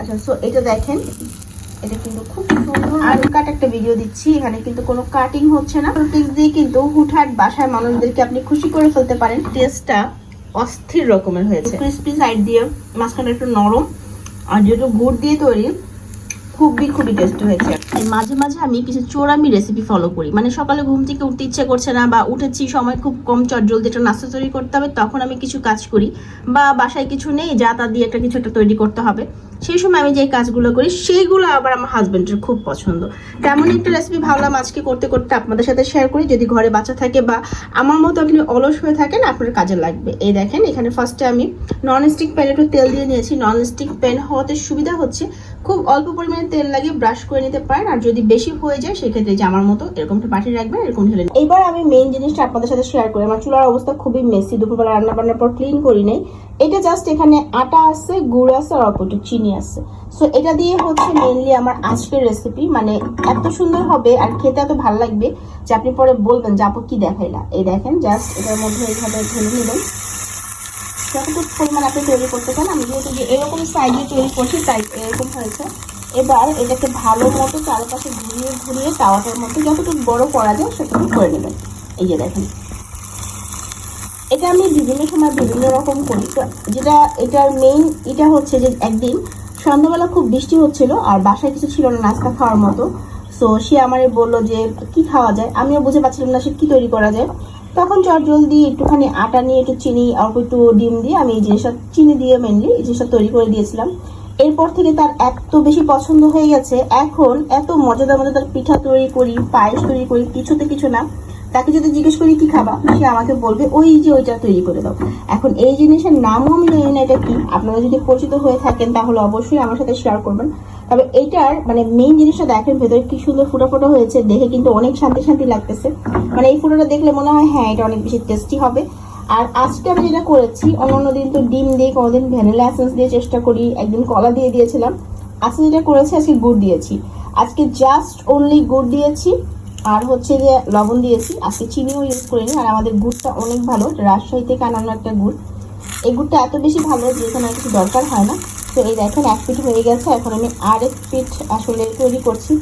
আচ্ছা সো এটা দেখেন এটা কিন্তু খুব সুন্দর। আনকাট একটা ভিডিও দিচ্ছি এখানে কিন্তু কোনো কাটিং হচ্ছে না। পিস দিয়ে কিন্তু হুটহাট বাসায় মানুষদেরকে আপনি খুশি করে ফেলতে পারেন। টেস্টটা অস্থির রকমের হয়েছে। ক্রিস্পি সাইড দিয়ে মাঝখানে একটু নরম আর যেহেতু গুড় দিয়ে তৈরি খুবই খুবই টেস্টি হয়েছে। মাঝে মাঝে আমি কিছু চোরামি রেসিপি ফলো করি। মানে সকালে ঘুম থেকে উঠতে ইচ্ছে করছে না বা উঠেছি সময় খুব কম চট জলদি একটা নাস্তা তৈরি করতে হবে তখন আমি কিছু কাজ করি। বা বাসায় কিছু নেই যা তা দিয়ে একটা কিছু একটা তৈরি করতে হবে। সেই সময় আমি যে কাজগুলো করি, সেইগুলো আবার আমার হাজব্যান্ডের খুব পছন্দ। তেমন একটা রেসিপি ভাবলাম আজকে করতে করতে আপনাদের সাথে শেয়ার করি। যদি ঘরে বাচ্চা থাকে বা আমার মতো আপনি অলস হয়ে থাকেন, আপনার কাজে লাগবে। এই দেখেন, এখানে ফার্স্টে আমি নন স্টিক প্যানে একটু তেল দিয়ে নিয়েছি। নন স্টিক প্যান হওয়াতে সুবিধা হচ্ছে খুব অল্প পরিমাণে তেল লাগিয়ে ব্রাশ করে নিতে পারেন, আর যদি বেশি হয়ে যায়, সেক্ষেত্রে যে আমার মতো এরকম একটা রাখবেন, এরকম ঢেলে এবার আমি মেইন জিনিসটা আপনাদের সাথে শেয়ার করি। আমার চুলার অবস্থা খুবই মেসি দুপুরবেলা রান্না বান্নার পর ক্লিন করি নাই। এটা জাস্ট এখানে আটা আছে, গুড় আছে, আর অল্প একটু চিনি আছে। সো এটা দিয়ে হচ্ছে মেইনলি আমার আজকের রেসিপি মানে এত সুন্দর হবে আর খেতে এত ভালো লাগবে যে আপনি পরে বলবেন যে, আপু, কি দেখাইলা? এই দেখেন জাস্ট এটার মধ্যে এইভাবে ঢেলে নেবেন যতটুকু পরিমাণ আপনি তৈরি করতে চান, আমি যেহেতু যে এরকম সাইজে তৈরি করছি, তাই এরকম হয়েছে। এবার এটাকে ভালো মতো চারপাশে ঘুরিয়ে ঘুরিয়ে তাওয়াটার মধ্যে যতটুকু বড় করা যায়, সেটুকু করে নেবেন। এই যে দেখেন। এটা আমি বিভিন্ন সময় বিভিন্ন রকম করি। তো যেটা এটার মেইন এটা হচ্ছে যে একদিন সন্ধ্যাবেলা খুব বৃষ্টি হচ্ছিল আর বাসায় কিছু ছিল না, নাস্তা খাওয়ার মতো। সো সে আমারে বলল যে, কি খাওয়া যায়? আমিও বুঝে পাচ্ছিলাম না সে কি তৈরি করা যায়। তখন জলদি একটুখানি আটা নিয়ে একটু চিনি, অল্প একটু ডিম দিয়ে আমি এই জিনিসটা, চিনি দিয়ে মেনলি এই জিনিসটা তৈরি করে দিয়েছিলাম। এরপর থেকে তার এত বেশি পছন্দ হয়ে গেছে। এখন এত মজাদার মজাদার পিঠা তৈরি করি, পায়েস তৈরি করি, কিছুতে কিছু না। তাকে যদি জিজ্ঞেস করি, কি খাবা? সে আমাকে বলবে, ওই যে ওইটা তৈরি করে দাও। এখন এই জিনিসের নামও আমি জানি না এটা কি। আপনারা যদি পরিচিত হয়ে থাকেন, তাহলে অবশ্যই আমার সাথে শেয়ার করবেন। তবে এটার মানে মেইন জিনিসটা দেখেন, ভেতরে কি সুন্দর ফুটা ফুটা হয়েছে, দেখে কিন্তু অনেক শান্তি শান্তি লাগতেছে। মানে এই ফুটোটা দেখলে মনে হয় হ্যাঁ এটা অনেক বেশি টেস্টি হবে। আর আজকে আমি যেটা করেছি, অন্যান্য দিন তো ডিম দিয়ে, কোনোদিন ভ্যানিলা এসেন্স দিয়ে চেষ্টা করি, একদিন কলা দিয়ে দিয়েছিলাম। আজকে যেটা করেছি, আজকে গুড় দিয়েছি। আজকে জাস্ট অনলি গুড় দিয়েছি। আর হচ্ছে যে লবণ দিয়েছি। আজকে চিনিও ইউজ করিনি, আর আমাদের গুড়টা অনেক ভালো। রাজশাহী থেকে আনানো একটা গুড়। এই গুড়টা এত বেশি ভালো যে এখানে কিছু দরকার হয় না। তো এই দেখেন, এক পিঠ হয়ে গেছে। এখন আমি আরেক পিঠ আসলে তৈরি করছি।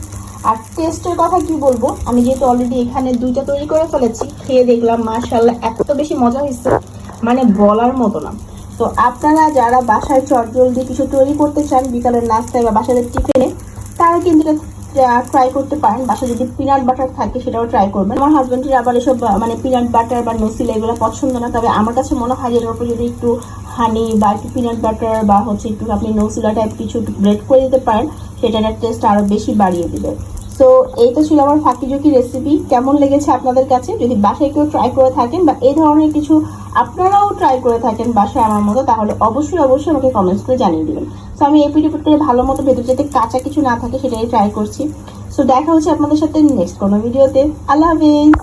আর টেস্টের কথা কি বলব? আমি যেহেতু অলরেডি এখানে দুইটা তৈরি করে ফেলেছি, খেয়ে দেখলাম মাশাল্লাহ এত বেশি মজা হয়েছে মানে বলার মতো না। তো আপনারা যারা বাসায় চটজলদি কিছু তৈরি করতে চান, বিকালের নাস্তায় বা বাসাদের টিফিনে, তারা কিন্তু ট্রাই করতে পারেন। বাসায় যদি পিনাট বাটার থাকে, সেটাও ট্রাই করবেন। আমার হাজব্যান্ডের আবার এসব মানে পিনাট বাটার বা নসিল এগুলো পছন্দ না। তবে আমার কাছে মনে হয় এর উপর যদি একটু হানি বা একটু পিনাট বাটার বা হচ্ছে একটু আপনি নসিলা টাইপ কিছু ব্রেড করে দিতে পারেন, সেটার টেস্ট আরও বেশি বাড়িয়ে দিবে। সো এই তো ছিল আমার ফাঁকিঝুঁকি রেসিপি কেমন লেগেছে আপনাদের কাছে? যদি বাসায় কেউ ট্রাই করে থাকেন বা এই ধরনের কিছু আপনারাও ট্রাই করে থাকেন বাসায় আমার মতো, তাহলে অবশ্যই অবশ্যই আমাকে কমেন্টস করে জানিয়ে দেবেন। সো আমি এপিট এপিট করে ভালো মতো ভেতর যাতে কাঁচা কিছু না থাকে, সেটাই ট্রাই করছি। সো দেখা হচ্ছে আপনাদের সাথে নেক্সট কোনো ভিডিওতে আল্লাহ হাফিজ!